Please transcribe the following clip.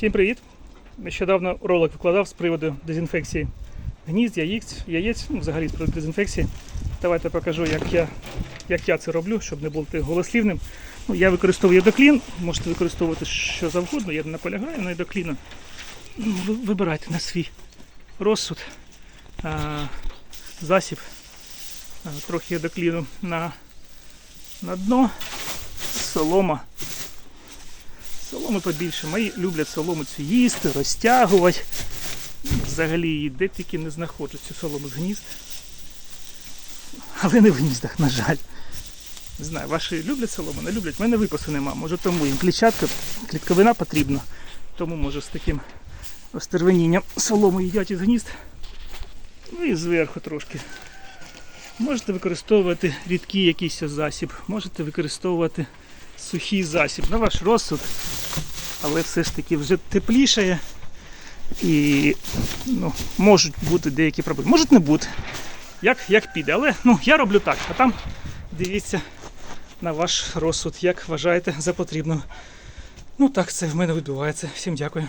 Всім привіт! Нещодавно ролик викладав з приводу дезінфекції гнізд, яєць, яєць, ну, взагалі з приводу дезінфекції. Давайте покажу, як я, як я це роблю, щоб не бути голослівним. Ну, я використовую єдоклін, можете використовувати що завгодно, я не наполягаю на єдокліну. Ну, Вибирайте на свій розсуд а, засіб, а, трохи єдокліну на, на дно, солома. Соломи побільше. Мої люблять солому цю їсти, розтягувати. Взагалі її де тільки не знаходжу цю солому з гнізд. Але не в гніздах, на жаль. Не знаю, ваші люблять солому, не люблять. У мене випасу нема. Може тому їм клітчатка, клітковина потрібна. Тому може з таким остервенінням солому їдять із гнізд. Ну і зверху трошки. Можете використовувати рідкий якийсь засіб, можете використовувати сухий засіб на ваш розсуд, але все ж таки вже теплішає і ну, можуть бути деякі проблеми. Можуть не бути, як, як піде. Але ну, я роблю так, а там дивіться на ваш розсуд, як вважаєте за потрібно. Ну так це в мене відбувається. Всім дякую.